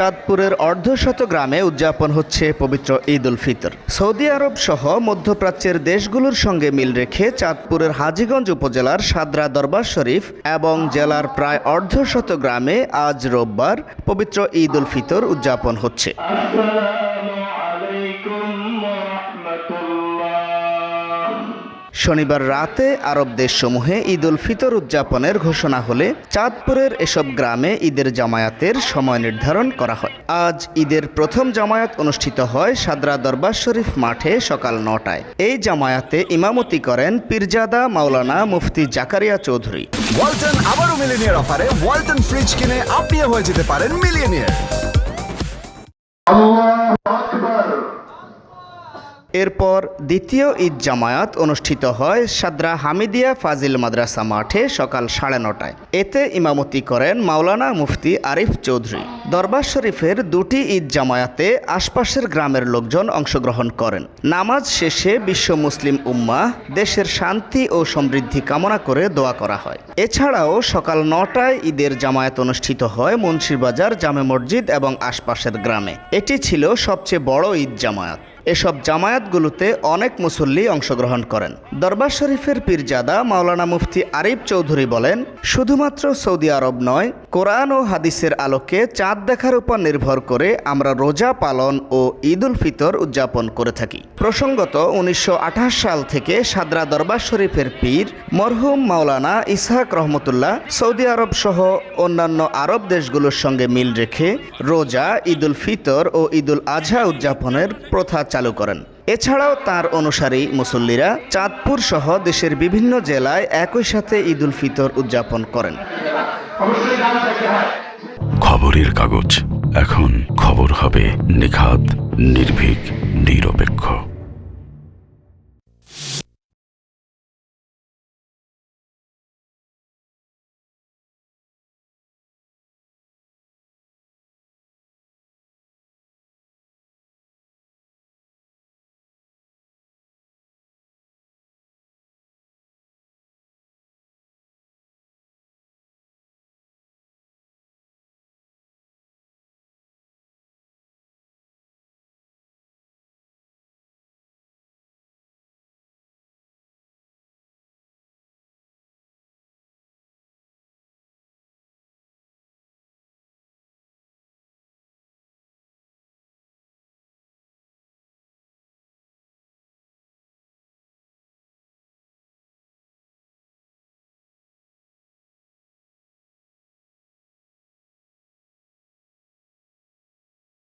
চাঁদপুরের অর্ধশত গ্রামে উদযাপন হচ্ছে পবিত্র ঈদ উল ফিতর। সৌদি আরব সহ মধ্যপ্রাচ্যের দেশগুলোর সঙ্গে মিল রেখে চাঁদপুরের হাজিগঞ্জ উপজেলার সাদরা দরবার শরীফ এবং জেলার প্রায় অর্ধশত গ্রামে আজ রোববার পবিত্র ঈদ উল ফিতর উদযাপন হচ্ছে। শনিবার রাতে আরব দেশসমূহে ঈদ উল ফিতর উদযাপনের ঘোষণা হলে চাঁদপুরের এসব গ্রামে ঈদের জামায়াতের সময় নির্ধারণ করা হয়। আজ ঈদের প্রথম জামায়াত অনুষ্ঠিত হয় সাদরা দরবার শরীফ মাঠে সকাল নটায়। এই জামায়াতে ইমামতি করেন পীরজাদা মাওলানা মুফতি জাকারিয়া চৌধুরী। ওয়ালটন আবারও মিলিনিয়ার অফারে ওয়ালটন ফ্রিজ কিনে আপনিও হয়ে যেতে পারেন মিলিয়নিয়ার। এরপর দ্বিতীয় ঈদ জামায়াত অনুষ্ঠিত হয় সাদরা হামিদিয়া ফাজিল মাদ্রাসা মাঠে সকাল সাড়ে নটায়। এতে ইমামতি করেন মাওলানা মুফতি আরিফ চৌধুরী। দরবার শরীফের দুটি ঈদ জামায়াতে আশপাশের গ্রামের লোকজন অংশগ্রহণ করেন। নামাজ শেষে বিশ্ব মুসলিম উম্মা দেশের শান্তি ও সমৃদ্ধি কামনা করে দোয়া করা হয়। এছাড়াও সকাল নটায় ঈদের জামায়াত অনুষ্ঠিত হয় মুন্সিরবাজার জামে মসজিদ এবং আশপাশের গ্রামে। এটি ছিল সবচেয়ে বড় ঈদ জামায়াত। এসব জামায়াতগুলোতে অনেক মুসল্লি অংশগ্রহণ করেন। দরবার শরীফের পীরজাদা মাওলানা মুফতি আরিফ চৌধুরী বলেন, শুধুমাত্র সৌদি আরব নয়, কোরআন ও হাদিসের আলোকে চাঁদ দেখার উপর নির্ভর করে আমরা রোজা পালন ও ঈদ উল ফিতর উদযাপন করে থাকি। প্রসঙ্গত, উনিশশো আঠাশ সাল থেকে সাদরা দরবার শরীফের পীর মরহুম মাওলানা ইসহাক রহমতুল্লাহ সৌদি আরব সহ অন্যান্য আরব দেশগুলোর সঙ্গে মিল রেখে রোজা, ঈদ উল ফিতর ও ঈদ উল আজহা উদযাপনের প্রথা চালু করেন। এছাড়াও তার অনুসারী মুসল্লিরা চাঁদপুর সহ দেশের বিভিন্ন জেলায় একই সাথে ঈদুল ফিতর উদযাপন করেন। খবরের কাগজ। এখন খবর হবে নিখাত, নির্ভীক, নিরপেক্ষ।